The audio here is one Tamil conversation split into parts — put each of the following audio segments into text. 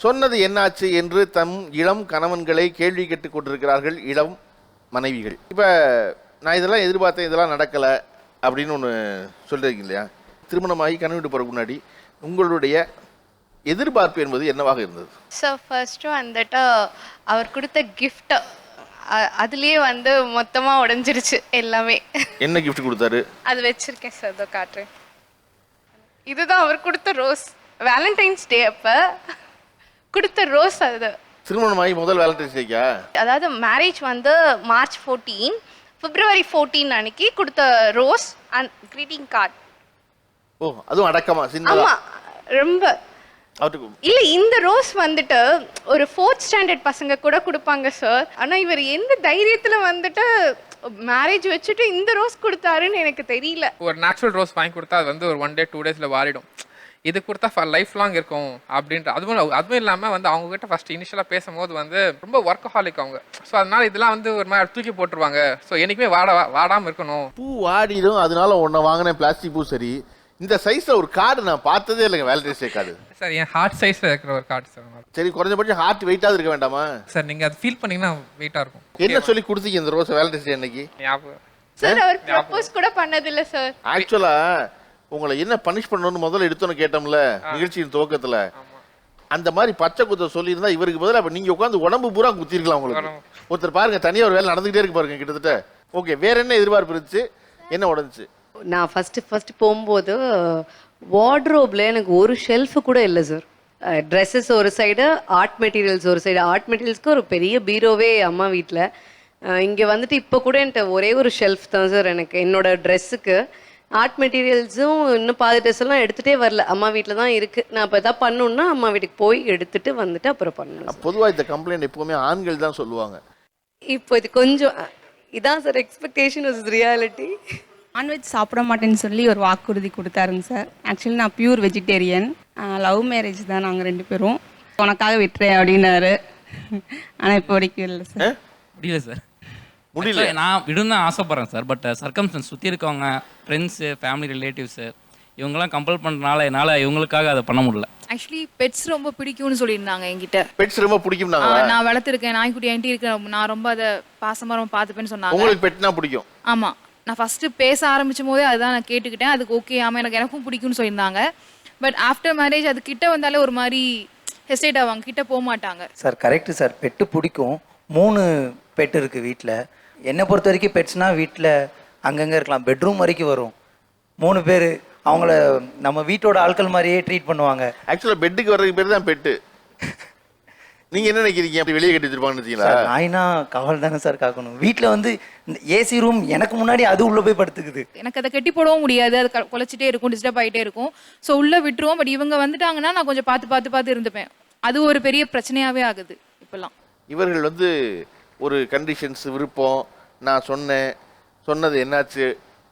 சொன்னது என்னாச்சு என்று தம் இளம் கணவன்களை கேள்வி கேட்டுக் கொண்டிருக்கிறார்கள் இளம் மனைவிகள். இப்போ நான் இதெல்லாம் எதிர்பார்த்தேன் இதெல்லாம் நடக்கலை அப்படின்னு ஒன்று சொல்லிருக்கீங்க இல்லையா? திருமணமாகி கணவன் வீட்டு போகிறதுக்கு முன்னாடி உங்களுடைய எதிர்பார்ப்பு என்பது என்னவாக இருந்தது? ஸோ ஃபர்ஸ்ட்டு வந்துட்டு அவர் கொடுத்த அ- அதுலயே வந்து மொத்தமா உடைஞ்சிருச்சு எல்லாமே. என்ன gift கொடுத்தாரு? அது வச்சிருக்கேன் சார் இதோ காட்டுறேன். இதுதான் அவர் கொடுத்த ரோஸ் வேலண்டைன்ஸ் டே அப்ப கொடுத்த ரோஸ் அது. திருமணமாகி முதல் வேலண்டைன்ஸ் டேக்கா அதாவது மேரேஜ் வந்து மார்ச் ஃபோர்டீன் பிப்ரவரி ஃபோர்டீன் அன்னைக்கு கொடுத்த ரோஸ் அண்ட் greeting கார்டு ஓ அதுவும் அடக்கமா சின்னதா ஆமா ரொம்ப. அவருக்கு இல்ல இந்த ரோஸ் வந்துட்டு ஒரு ஃபோர்த் ஸ்டாண்டர்ட் பசங்க கூட கொடுப்பாங்க சார் ஆனா இவர் எந்த தைரியத்துல வந்துட்டு மேரேஜ் வச்சுட்டு இந்த ரோஸ் கொடுத்தாருன்னு எனக்கு தெரியல. ஒரு நேச்சுரல் ரோஸ் வாங்கி கொடுத்தா அது வந்து ஒரு ஒன் டே டூ டேஸில் வாடிடும் இது கொடுத்தா ஃபார் லைஃப் லாங் இருக்கும் அப்படின்ற அதுவும் அதுவும் இல்லாமல் வந்து அவங்க கிட்ட ஃபர்ஸ்ட் இனிஷியலாக பேசும்போது வந்து ரொம்ப ஒர்க் ஹாலிக் அவங்க. ஸோ அதனால இதெல்லாம் வந்து ஒரு மாதிரி தூக்கி போட்டுருவாங்க. ஸோ என்னைக்குமே வாட வாடாமல் இருக்கணும். பூ வாடிடும் அதனால ஒன்றை வாங்கினேன் பிளாஸ்டிக் பூ சரி. இந்த சைஸில் ஒரு கார்டு நான் பார்த்ததே இல்லைங்க வேலண்டைன்ஸ் டே கார்டு. சார் என் ஹார்ட் சைஸில் இருக்கிற ஒரு கார்டு சார் சரி குறைஞ்சபட்சம் ஹார்ட் வெயிட்டாவது இருக்க வேண்டாமா? சார் நீங்கள் அது ஃபீல் பண்ணீங்கன்னா வெயிட்டாக இருக்கும். என்ன சொல்லி கொடுத்தீங்க இந்த ரோஸ் வேலண்டைன்ஸ் டே அன்னைக்கு ஞாபகம். சார் அவர் ப்ரப்போஸ் கூட பண்ணதில்ல சார் ஆக்சுவலா உங்களை என்ன பனிஷ் பண்ணணும்னு முதல்ல எடுத்தோன்னு கேட்டோம்ல நிகழ்ச்சியின் துவக்கத்துல. அந்த மாதிரி பச்சை குத்த சொல்லியிருந்தா இவருக்கு பதிலா அப்ப நீங்க உட்காந்து உடம்பு பூரா குத்திருக்கலாம் உங்களுக்கு. ஒருத்தர் பாருங்க தனியா ஒரு வேலை நடந்துகிட்டே இருக்கு பாருங்க கிட்டத்தட்ட. ஓகே வேற என்ன எதிர்பார்ப்பு இருந்துச்சு? என்ன உடஞ்சுச்சு? நான் ஃபஸ்ட்டு ஃபஸ்ட்டு போகும்போது வார்ட்ரோப்ல எனக்கு ஒரு ஷெல்ஃபு கூட இல்லை சார் ட்ரெஸ்ஸஸ் ஒரு சைடு ஆர்ட் மெட்டீரியல்ஸ் ஒரு சைடு ஆர்ட் மெட்டீரியல்ஸ்க்கு ஒரு பெரிய பீரோவே அம்மா வீட்டில் இங்கே வந்துட்டு இப்போ கூட என்கிட்ட ஒரே ஒரு ஷெல்ஃப் தான் சார் எனக்கு. என்னோட ட்ரெஸ்ஸுக்கு ஆர்ட் மெட்டீரியல்ஸும் இன்னும் பாதி ட்ரெஸ் எல்லாம் எடுத்துகிட்டே வரல. அம்மா வீட்டில் தான் இருக்குது நான் இப்போ எதாவது பண்ணணுன்னா அம்மா வீட்டுக்கு போய் எடுத்துட்டு வந்துட்டு அப்புறம் பண்ணணும் பொதுவா இந்த கம்ப்ளைண்ட் எப்பவுமே ஆண்கள் தான் சொல்லுவாங்க. இப்போ இது கொஞ்சம் இதான் sir expectation was reality non veg சாப்பிட மாட்டேன்னு சொல்லி ஒரு வாக்குறுதி கொடுத்தாருங்க சார். ஆக்சுவலி நான் பியூர் வெஜிடேரியன் லவ் மேரேஜ் தான் நாங்கள் ரெண்டு பேரும். உனக்காக விட்டுறேன் அப்படின்னாரு. ஆனால் இப்போ வரைக்கும் இல்லை சார். முடியல சார். முடியல. நான் விடும் தான் ஆசைப்பட்றேன் சார். பட் சர்க்கம்ஸ்டன்ஸ் சுற்றி இருக்கவங்க ஃப்ரெண்ட்ஸு ஃபேமிலி ரிலேட்டிவ்ஸு இவங்கெல்லாம் கம்பல் பண்ணுறனால என்னால் இவங்களுக்காக அதை பண்ண முடியல. ஆக்சுவலி பெட்ஸ் ரொம்ப பிடிக்கும்னு சொல்லியிருந்தாங்க என்கிட்ட. பெட்ஸ் ரொம்ப பிடிக்கும் நான் வளர்த்துருக்கேன் நாய்க்குட்டி என்கிட்ட இருக்கேன் நான் ரொம்ப அதை பாசமா ரொம்ப பார்த்துப்பேன்னு சொன்னாங்க. உங்களுக்கு பெட்னா பிடிக்கும்? ஆமா. நான் ஃபர்ஸ்ட் பேச ஆரம்பிச்சும் போதே அதுதான் நான் கேட்டுக்கிட்டேன். அதுக்கு ஓகே ஆமா எனக்கு எனக்கும் பிடிக்கும்னு சொல்லியிருந்தாங்க. பட் ஆஃப்டர் மேரேஜ் அது கிட்ட வந்தாலே ஒரு மாதிரி ஹெஸ்டேட் ஆவாங்க. கிட்ட போக மாட்டாங்க. சார் கரெக்டு சார் பெட்டு பிடிக்கும். மூணு பெட் இருக்குது வீட்டில் என்னை பொறுத்த வரைக்கும் பெட்ஸ்னால் வீட்டில் அங்கங்கே இருக்கலாம். பெட்ரூம் வரைக்கும் வரும். மூணு பேர் அவங்கள நம்ம வீட்டோட ஆட்கள் மாதிரியே ட்ரீட் பண்ணுவாங்க. ஆக்சுவலா பெட்டுக்கு வர்றதுக்கு பேர் தான் பெட்டு நீங்க என்ன நினைக்கிறீங்க? அப்படி வெளியே கட்டி வச்சிருப்பாங்கன்னு நாய்னா கவல் தானே சார் காக்கணும். வீட்டில் வந்து இந்த ஏசி ரூம் எனக்கு முன்னாடி அது உள்ளே போய் படுத்துக்குது. எனக்கு அதை கட்டி போடவும் முடியாது. அது க- குலைச்சிட்டே இருக்கும் டிஸ்டர்ப் ஆகிட்டே இருக்கும். ஸோ உள்ள விட்டுருவோம். பட் இவங்க வந்துட்டாங்கன்னா நான் கொஞ்சம் பார்த்து பார்த்து பார்த்து இருந்துப்பேன். அது ஒரு பெரிய பிரச்சனையாவே ஆகுது இப்பெல்லாம். இவர்கள் வந்து ஒரு கண்டிஷன்ஸ் விருப்பம் நான் சொன்னேன் சொன்னது என்னாச்சு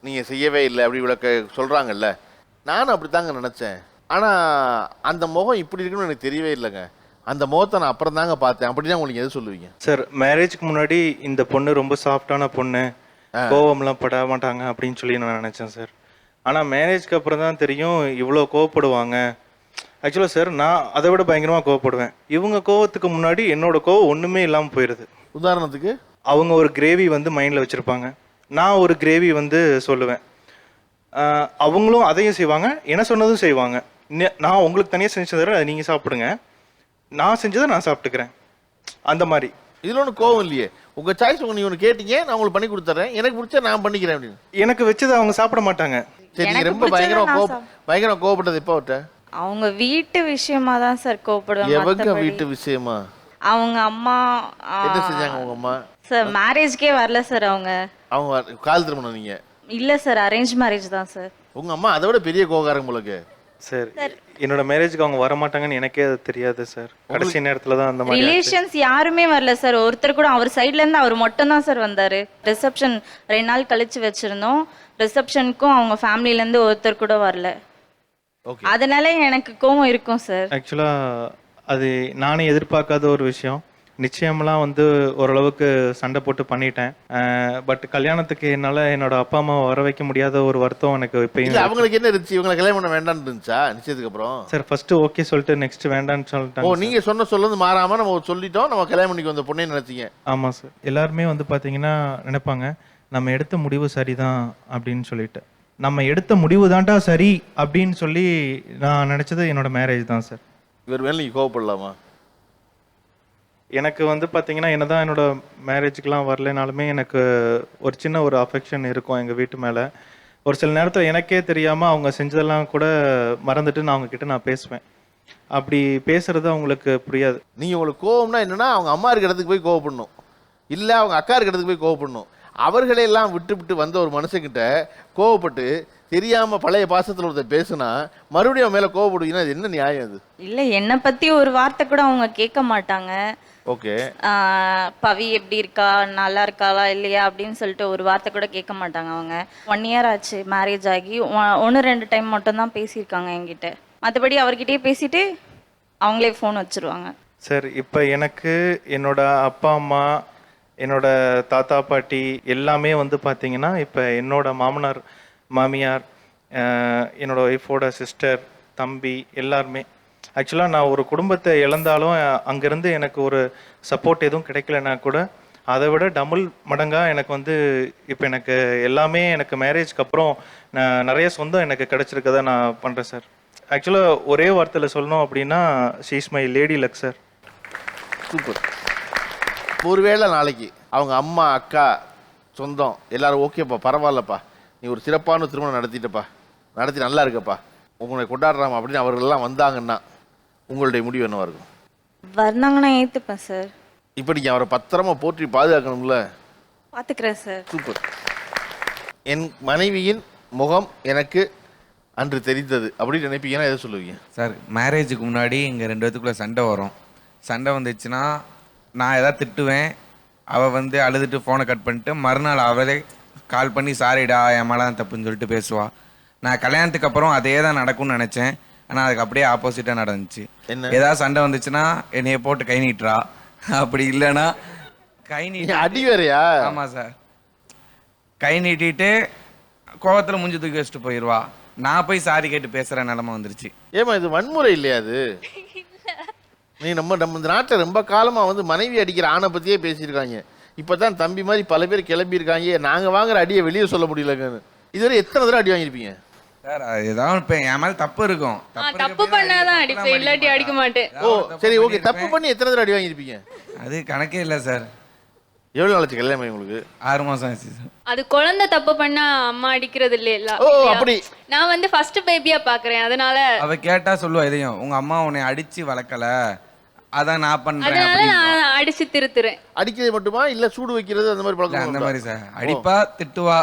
நீங்கள் செய்யவே இல்லை அப்படி விளக்க சொல்கிறாங்கல்ல நானும் அப்படி தாங்க நினச்சேன். ஆனால் அந்த முகம் இப்படி இருக்குன்னு எனக்கு தெரியவே இல்லைங்க. அந்த முகத்தை நான் அப்புறம் தாங்க பார்த்தேன். அப்படின்னா உங்களுக்கு எது சொல்லுவீங்க? சார் மேரேஜ்க்கு முன்னாடி இந்த பொண்ணு ரொம்ப சாஃப்டான பொண்ணு கோவம்லாம் பட மாட்டாங்க அப்படின்னு சொல்லி நான் நினச்சேன் சார். ஆனால் மேரேஜ்க்கு அப்புறம் தான் தெரியும் இவ்வளோ கோவப்படுவாங்க ஆக்சுவலாக சார் நான் அதை விட பயங்கரமாக கோவப்படுவேன். இவங்க கோவத்துக்கு முன்னாடி என்னோட கோவம் ஒன்றுமே இல்லாமல் போயிடுது உதாரணத்துக்கு? அவங்க ஒரு கிரேவி வந்து மைண்டில் வச்சுருப்பாங்க. நான் ஒரு கிரேவி வந்து சொல்லுவேன். அவங்களும் அதையும் செய்வாங்க என்ன சொன்னதும் செய்வாங்க. நான் உங்களுக்கு தனியாக செஞ்சு தரேன் அதை நீங்கள் சாப்பிடுங்க. நான் செஞ்சதை நான் சாப்பிட்டுக்கிறேன். அந்த மாதிரி. இதில் ஒன்றும் கோவம் இல்லையே. உங்கள் சாய்ஸ் உங்க நீ ஒன்று கேட்டீங்க நான் உங்களுக்கு பண்ணி கொடுத்துட்றேன் எனக்கு பிடிச்சா நான் பண்ணிக்கிறேன் அப்படின்னு. எனக்கு வச்சதை அவங்க சாப்பிட மாட்டாங்க. சரி ரொம்ப பயங்கரமாக கோவ பயங்கரமாக கோவப்பட்டது எப்போ அவட்ட அவங்க வீட்டு விஷயமா தான் சார் கோவப்படுவாங்க எவங்க வீட்டு விஷயமா? அவங்க அம்மா என்ன செஞ்சாங்க உங்க அம்மா? சார் மேரேஜ்க்கே வரல சார் அவங்க. அவங்க கால் திருமணம் நீங்கள் இல்ல சார் அரேஞ்ச் மேரேஜ் தான் சார். உங்க அம்மா அதை விட பெரிய கோகாரம் உங்களுக்கு சார் என்னோட மேரேஜ்க்கு அவங்க வர மாட்டாங்கன்னு எனக்கே அது தெரியாது சார். கடைசி நேரத்தில் தான் அந்த மாதிரி. ரிலேஷன்ஸ் யாருமே வரல சார். ஒருத்தர் கூட அவர் சைடுல இருந்து அவர் மட்டும் தான் சார் வந்தாரு. ரிசப்ஷன் ரெண்டு நாள் கழிச்சு வச்சிருந்தோம். ரிசப்ஷனுக்கும் அவங்க ஃபேமிலில இருந்து ஒருத்தர் கூட வரல. அதனால எனக்கு கோவம் இருக்கும் சார் ஆக்சுவலாக அது நானே எதிர்பார்க்காத ஒரு விஷயம். நிச்சயம்லாம் வந்து ஓரளவுக்கு சண்டை போட்டு பண்ணிட்டேன். பட் கல்யாணத்துக்கு என்னால் என்னோட அப்பா அம்மாவை வர வைக்க முடியாத ஒரு வருத்தம் எனக்கு இப்பயும் அவங்களுக்கு என்ன இருந்துச்சு? இவங்களை கல்யாணம் பண்ண வேண்டாம்னு இருந்துச்சா? நிச்சயத்துக்கு அப்புறம்? சார் ஃபர்ஸ்ட் ஓகே சொல்லிட்டு நெக்ஸ்ட் வேண்டாம்னு ஓ சொல்லிட்டாங்க நீங்க சொன்ன சொல்லுந்து மாறாம நம்ம சொல்லிட்டோம். நம்ம கல்யாணம் பண்ணிக்கு வந்த பொண்ணே நினைச்சீங்க. ஆமாம் சார் எல்லாருமே வந்து பார்த்தீங்கன்னா நினைப்பாங்க நம்ம எடுத்த முடிவு சரிதான் அப்படின்னு சொல்லிட்டு. நம்ம எடுத்த முடிவு தான்டா சரி அப்படின்னு சொல்லி நான் நினச்சது என்னோட மேரேஜ் தான் சார் இவர் மேல நீங்க கோவப்படலாமா? எனக்கு வந்து பார்த்தீங்கன்னா என்னதான் என்னோட மேரேஜுக்கெலாம் வரலைனாலுமே எனக்கு ஒரு சின்ன ஒரு அஃபெக்ஷன் இருக்கும் எங்கள் வீட்டு மேலே. ஒரு சில நேரத்தில் எனக்கே தெரியாமல் அவங்க செஞ்சதெல்லாம் கூட மறந்துட்டு நான் அவங்க கிட்ட நான் பேசுவேன். அப்படி பேசுறது அவங்களுக்கு புரியாது. நீங்க உங்களுக்கு கோவம்னா என்னன்னா அவங்க அம்மா இருக்க இடத்துக்கு போய் கோவப்படணும். இல்ல அவங்க அக்கா இருக்க இடத்துக்கு போய் கோவப்படணும். அவர்களையெல்லாம் விட்டு விட்டு வந்த ஒரு மனுஷங்கிட்ட கோவப்பட்டு தெரியாம பழைய பாசத்துல ஒருத்தர் பேசுனா மறுபடியும் அவன் மேல கோவப்படுவீங்கன்னா அது என்ன நியாயம் அது? இல்லை என்னை பற்றி ஒரு வார்த்தை கூட அவங்க கேட்க மாட்டாங்க. ஓகே. பவி எப்படி இருக்கா நல்லா இருக்காளா இல்லையா அப்படின்னு சொல்லிட்டு ஒரு வார்த்தை கூட கேட்க மாட்டாங்க அவங்க. ஒன் இயர் ஆச்சு மேரேஜ் ஆகி ஒன்று ரெண்டு டைம் மட்டும்தான் பேசியிருக்காங்க என்கிட்ட. மற்றபடி அவர்கிட்டயே பேசிட்டு அவங்களே ஃபோன் வச்சிருவாங்க. சார் இப்போ எனக்கு என்னோட அப்பா அம்மா என்னோட தாத்தா பாட்டி எல்லாமே வந்து பார்த்தீங்கன்னா இப்போ என்னோட மாமனார் மாமியார் என்னோட ஒய்ஃபோட சிஸ்டர் தம்பி எல்லாருமே. ஆக்சுவலாக நான் ஒரு குடும்பத்தை இழந்தாலும் அங்கேருந்து எனக்கு ஒரு சப்போர்ட் எதுவும் கிடைக்கலனா கூட அதை விட டபுள் மடங்காக எனக்கு வந்து இப்போ எனக்கு எல்லாமே எனக்கு மேரேஜ்க்கு அப்புறம் நான் நிறைய சொந்தம் எனக்கு கிடைச்சிருக்கதா நான் பண்ணுறேன் சார் ஆக்சுவலாக ஒரே வார்த்தையில் சொல்லணும் அப்படின்னா she's my lady luck sir super ஒருவேளை நாளைக்கு அவங்க அம்மா அக்கா சொந்தம் எல்லாரும் ஓகேப்பா பரவாயில்லப்பா. நீ ஒரு சிறப்பான திருமணம் நடத்திட்டப்பா. நடத்தி நல்லா இருக்கப்பா. உங்களை கொண்டாடுறாம அப்படின்னு அவர்கள்லாம் வந்தாங்கன்னா உங்களுடைய முடிவு என்னவா இருக்கும்? வந்தாங்கன்னா ஏற்றுப்பேன் சார் இப்போ நீங்கள் அவரை பத்திரமா போற்றி பாதுகாக்கணும்ல? பார்த்துக்கிறேன் சார் சூப்பர். என் மனைவியின் முகம் எனக்கு அன்று தெரிந்தது. அப்படின்னு நினைப்பீங்கன்னா எதை சொல்லுவீங்க? சார் மேரேஜுக்கு முன்னாடி எங்கள் ரெண்டு பேத்துக்குள்ளே சண்டை வரும். சண்டை வந்துச்சுன்னா நான் எதாவது திட்டுவேன் அவள் வந்து அழுதுட்டு ஃபோனை கட் பண்ணிட்டு மறுநாள் அவளே கால் பண்ணி சாரிடா என் மேலே தான் தப்புன்னு சொல்லிட்டு பேசுவா. நான் கல்யாணத்துக்கு அப்புறம் அதே தான் நடக்கும்னு நினச்சேன். ஆனால் அதுக்கு அப்படியே ஆப்போசிட்டாக நடந்துச்சு. என்ன? ஏதாவது சண்டை வந்துச்சுன்னா என்னைய போட்டு கை நீட்டுறா. அப்படி இல்லைன்னா கை நீட்டி அடி வேறையா? ஆமாம் சார். கை நீட்டிட்டு கோவத்தில் மூஞ்சி தூக்கி வச்சுட்டு போயிடுவா நான் போய் சாரி கேட்டு பேசுகிற நிலமை வந்துருச்சு. ஏமா இது வன்முறை இல்லையா அது? நீ நம்ம நம்ம இந்த நாட்டில் ரொம்ப காலமா வந்து மனைவி அடிக்கிற ஆணை பத்தியே பேசியிருக்காங்க. இப்பதான் தம்பி மாதிரி பல பேர் கிளம்பி இருக்காங்க நாங்க வாங்குற அடியை வெளியே சொல்ல முடியலங்கன்னு. இதுவரை எத்தனை தடவை அடி வாங்கியிருப்பீங்க? சார் ஏதாவது இப்போ என் மேலே தப்பு இருக்கும். தப்பு பண்ணாதான் அடிப்பேன், இல்லாட்டி அடிக்க மாட்டேன். ஓ சரி ஓகே. தப்பு பண்ணி எத்தனை தடவை அடி வாங்கியிருப்பீங்க? அது கணக்கே இல்லை சார். எவ்வளவு கல்யாணம் ஆகி உங்களுக்கு? ஆறு மாதம் ஆச்சு சார். அது குழந்தை தப்பு பண்ணா அம்மா அடிக்கிறது ஓ அப்படி. நான் வந்து ஃபர்ஸ்ட் பேபியா பாக்குறேன். அதனால அவ கேட்டா சொல்லுவா இதையும் உங்க அம்மா உன்னை அடிச்சு வளர்க்கல. அதான் நான் பண்றேன் அதனால அப்படின்னு நான் அடிச்சு திருத்துறேன். அடிக்கிறது மட்டுமா? இல்ல சூடு வைக்கிறது அந்த மாதிரி பழக்கம் அந்த? மாதிரி சார். அடிப்பா திட்டுவா.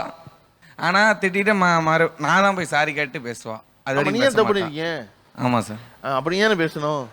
ஆனா திட்டிட்டு ம மறு நான் தான் போய் சாரி கேட்டு பேசுவா. அது நீ வரைக்கும் பேச தப்பு மாட்டா. பண்ணிருக்கீங்க ஆமா சார். அப்படி ஏன்னு பேசணும்?